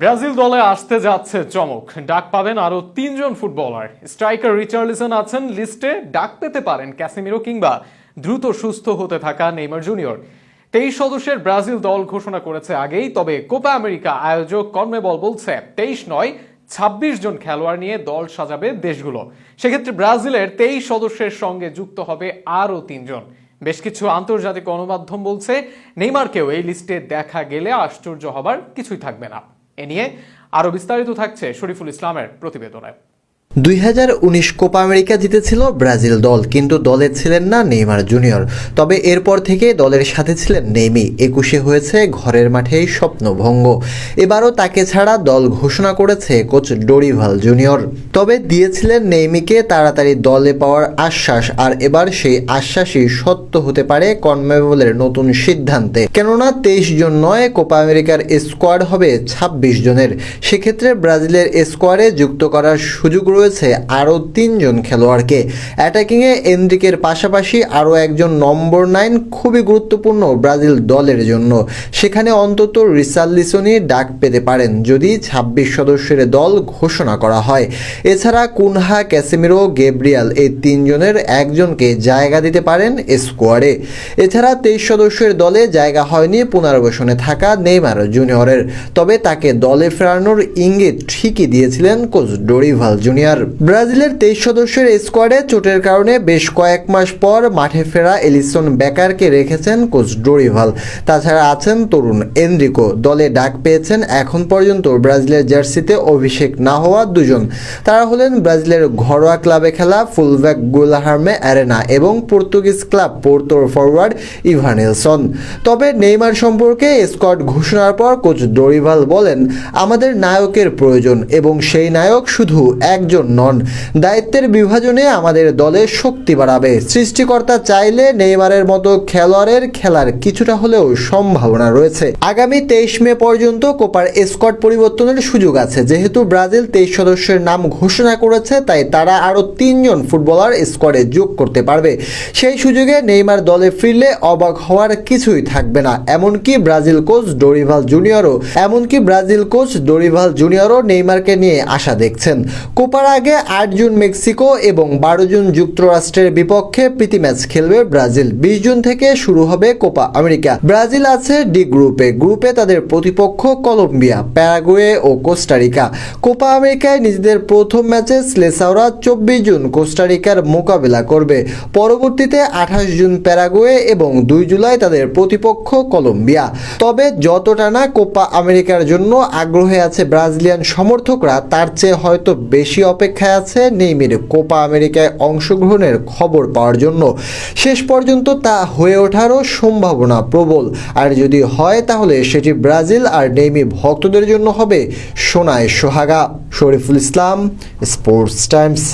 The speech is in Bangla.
ব্রাজিল দলে আসতে যাচ্ছে চমক। ডাক পাবেন আরও তিনজন ফুটবলার। স্ট্রাইকার রিচার্লিসন আছেন, লিস্টে ডাক পেতে পারেন ক্যাসিমিরো কিংবা দ্রুত সুস্থ হতে থাকা নেইমার জুনিয়র। তেইশ সদস্যের ব্রাজিল দল ঘোষণা করেছে আগেই, তবে কোপা আমেরিকা আয়োজক কর্মেবল বলছে, তেইশ নয়, ছাব্বিশ জন খেলোয়াড় নিয়ে দল সাজাবে দেশগুলো। সেক্ষেত্রে ব্রাজিলের তেইশ সদস্যের সঙ্গে যুক্ত হবে আরও তিনজন। বেশ কিছু আন্তর্জাতিক গণমাধ্যম বলছে, নেইমারকেও এই লিস্টে দেখা গেলে আশ্চর্য হবার কিছুই থাকবে না। এ নিয়ে আরও বিস্তারিত থাকছে শরীফুল ইসলামের প্রতিবেদনে। দুই হাজার উনিশ কোপা আমেরিকা জিতেছিল ব্রাজিল দল, কিন্তু দলে ছিলেন না নেইমার জুনিয়র। তবে এরপর থেকে দলের সাথে ছিলেন নেইমি, একুশে হয়েছে ঘরের মাঠেই স্বপ্নভঙ্গ। এবারও তাকে ছাড়া দল ঘোষণা করেছে কোচ ডোরিভাল জুনিয়র। তবে দিয়েছিলেন নেইমিকে তাড়াতাড়ি দলে পাওয়ার আশ্বাস, আর এবার সেই আশ্বাসই সত্য হতে পারে কনমেবলের নতুন সিদ্ধান্তে। কেননা তেইশ জন নয় কোপা আমেরিকার স্কোয়াড হবে ছাব্বিশ জনের। সেক্ষেত্রে ব্রাজিলের স্কোয়াডে যুক্ত করার সুযোগ রয়েছে আরও তিনজন খেলোয়াড়কে। অ্যাটাকিংয়ে এনরিকের পাশাপাশি আরও একজন নম্বর নাইন খুবই গুরুত্বপূর্ণ ব্রাজিল দলের জন্য। সেখানে অন্তত রিসাল্লিসনই ডাক পেতে পারেন যদি ছাব্বিশ সদস্যের দল ঘোষণা করা হয়। এছাড়া কুনহা, ক্যাসেমিরো, গেব্রিয়াল এই তিনজনের একজনকে জায়গা দিতে পারেন স্কোয়াডে। এছাড়া তেইশ সদস্যের দলে জায়গা হয়নি পুনর্বাসনে থাকা নেইমার জুনিয়রের। তবে তাকে দলে ফেরানোর ইঙ্গিত ঠিকই দিয়েছিলেন কোচ ডোরিভাল জুনিয়র। ব্রাজিলের তেইশ সদস্যের স্কোয়াডে চোটের কারণে বেশ কয়েক মাস পর মাঠে ফেরা এলিসন বেকারকে রেখেছেন কোচ ডোরিভাল। তাছাড়া আছেন তরুণ এনরিকো। দলে ডাক পেয়েছেন এখন পর্যন্ত ব্রাজিলের জার্সিতে অভিষেক না হওয়া দুজন। তারা হলেন ব্রাজিলের ঘরোয়া ক্লাবে খেলা ফুলব্যাক গুলাহার্মে অ্যারেনা এবং পর্তুগিজ ক্লাব পোর্তোর ফরওয়ার্ড ইভানেলসন তবে নেইমার সম্পর্কে স্কোয়াড ঘোষণার পর কোচ ডোরিভাল বলেন, আমাদের নায়কের প্রয়োজন এবং সেই নায়ক শুধু একজন নন। দায়িত্বের বিভাজনে আমাদের দলে শক্তি বাড়াবে। সৃষ্টিকর্তা চাইলে নেইমারের মতো খেলোয়াড়ের খেলার কিছুটা হলেও সম্ভাবনা রয়েছে। আগামী তেইশ মে পর্যন্ত কোপার স্কোয়াড পরিবর্তনের সুযোগ আছে। যেহেতু ব্রাজিল তেইশ সদস্যের নাম ঘোষণা করেছে, তাই তারা আরও তিনজন ফুটবলার স্কোয়াডে যোগ করতে পারবে। সেই সুযোগে নেইমার দলে ফিরলে অবাক হওয়ার কিছুই থাকবে না। এমনকি ব্রাজিল কোচ ডোরিভাল জুনিয়রও এমনকি ব্রাজিল কোচ ডোরিভাল জুনিয়রও নেইমারকে নিয়ে আশা দেখছেন। কোপার আগে আট জুন মেক্সিকো এবং বারো জুন যুক্তরাষ্ট্রের বিপক্ষে প্রীতি ম্যাচ খেলবে ব্রাজিল। বিশ জুন থেকে শুরু হবে কোপা আমেরিকা। ব্রাজিল আছে ডি গ্রুপে গ্রুপে তাদের প্রতিপক্ষ কলম্বিয়া, প্যারাগুয়ে ও কোস্টারিকা কোপা আমেরিকায় নিজেদের প্রথম ম্যাচে স্লেসাওরা চব্বিশ জুন কোস্টারিকার মোকাবেলা করবে। পরবর্তীতে আঠাশ জুন প্যারাগুয়ে এবং দুই জুলাই তাদের প্রতিপক্ষ কলম্বিয়া। তবে যতটা না কোপা আমেরিকার জন্য আগ্রহে আছে ব্রাজিলিয়ান সমর্থকরা, তার চেয়ে হয়তো বেশি অপেক্ষায় আছে নেইমির কোপা আমেরিকায় অংশগ্রহণের খবর পাওয়ার জন্য। শেষ পর্যন্ত তা হয়ে ওঠারও সম্ভাবনা প্রবল। আর যদি হয়, তাহলে সেটি ব্রাজিল আর নেইমি ভক্তদের জন্য হবে সোনায় সোহাগা। Shariful Islam, Sports Times.